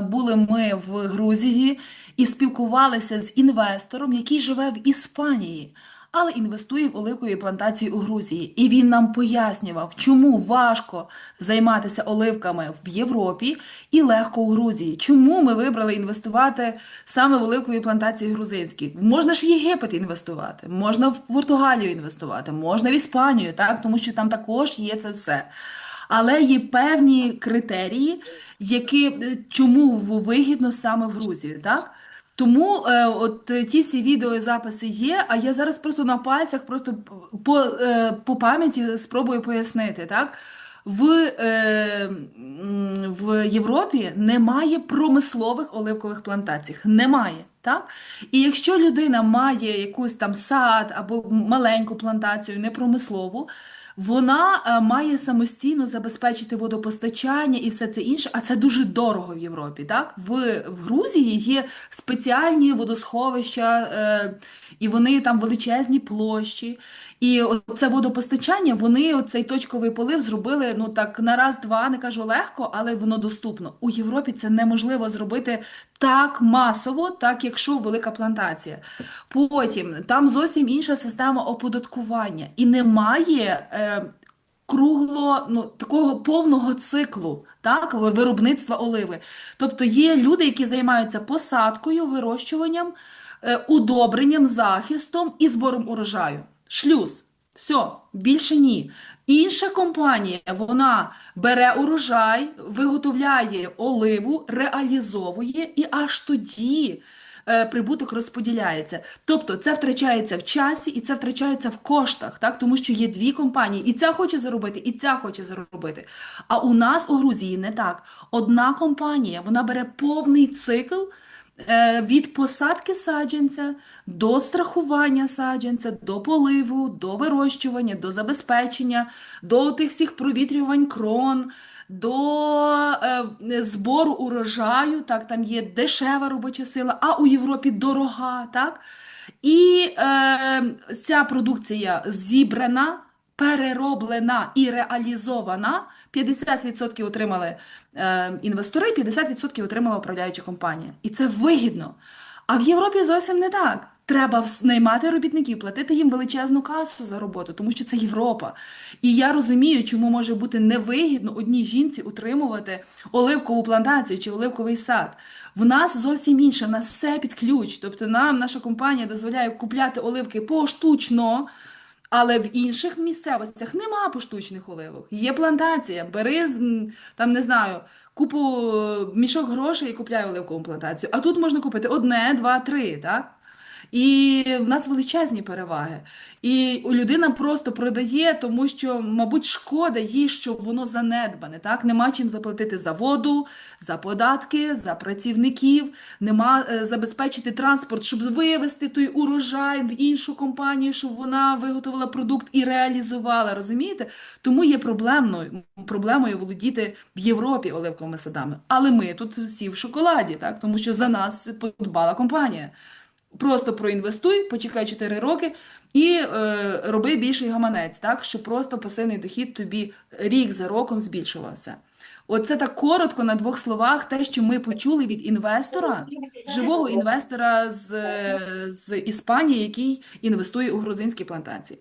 були ми в Грузії і спілкувалися з інвестором, який живе в Іспанії, але інвестує в оливкові плантації у Грузії. І він нам пояснював, чому важко займатися оливками в Європі і легко у Грузії. Чому ми вибрали інвестувати саме в оливкові плантації грузинські? Можна ж в Єгипет інвестувати, можна в Португалію інвестувати, можна в Іспанію, так? тому що там також є це все. Але є певні критерії, які е, чому вигідно саме в Грузію, так? Тому е, от е, ті всі відеозаписи є, а я зараз просто на пальцях, просто по, е, по пам'яті спробую пояснити, так? В, е, в Європі немає промислових оливкових плантацій. Немає. Так? І якщо людина має якусь там сад або маленьку плантацію, не промислову, вона е, має самостійно забезпечити водопостачання і все це інше, а це дуже дорого в Європі. Так? В, в Грузії є спеціальні водосховища, е, і вони там величезні площі. І це водопостачання, вони цей точковий полив зробили ну так на раз-два, не кажу легко, але воно доступно. У Європі це неможливо зробити так масово, так якщо велика плантація. Потім там зовсім інша система оподаткування і немає. Е, Кругло, ну, такого повного циклу, так, виробництва оливи. Тобто є люди, які займаються посадкою, вирощуванням, е, удобренням, захистом і збором урожаю. Шлюз. Все, більше ні. Інша компанія, вона бере урожай, виготовляє оливу, реалізовує і аж тоді прибуток розподіляється. Тобто це втрачається в часі і це втрачається в коштах, так? Тому що є дві компанії, і ця хоче заробити, і ця хоче заробити. А у нас у Грузії не так. Одна компанія, вона бере повний цикл е, від посадки саджанця до страхування саджанця, до поливу, до вирощування, до забезпечення, до тих всіх провітрювань крон, до е, збору урожаю, так, там є дешева робоча сила, а у Європі дорога, так? І е, ця продукція зібрана, перероблена і реалізована. 50% отримали е, інвестори, 50% отримала управляюча компанія. І це вигідно. А в Європі зовсім не так. Треба наймати робітників, платити їм величезну касу за роботу, тому що це Європа. І я розумію, чому може бути невигідно одній жінці утримувати оливкову плантацію чи оливковий сад. В нас зовсім інше, нас все під ключ. Тобто нам наша компанія дозволяє купляти оливки поштучно, але в інших місцевостях нема поштучних оливок. Є плантація, бери з, там не знаю, купу е, мішок грошей і купляй оливкову плантацію. А тут можна купити одне, два, три, так? І в нас величезні переваги. І людина просто продає, тому що, мабуть, шкода їй, що воно занедбане. Так? Нема чим заплатити за воду, за податки, за працівників, нема е, забезпечити транспорт, щоб вивезти той урожай в іншу компанію, щоб вона виготовила продукт і реалізувала. Розумієте? Тому є проблемною проблемою володіти в Європі оливковими садами. Але ми тут всі в шоколаді, так? тому що за нас подбала компанія. Просто проінвестуй, почекай 4 роки і е, роби більший гаманець, так, щоб просто пасивний дохід тобі рік за роком збільшувався. Оце так коротко на двох словах те, що ми почули від інвестора, живого інвестора з, з Іспанії, який інвестує у грузинські плантації.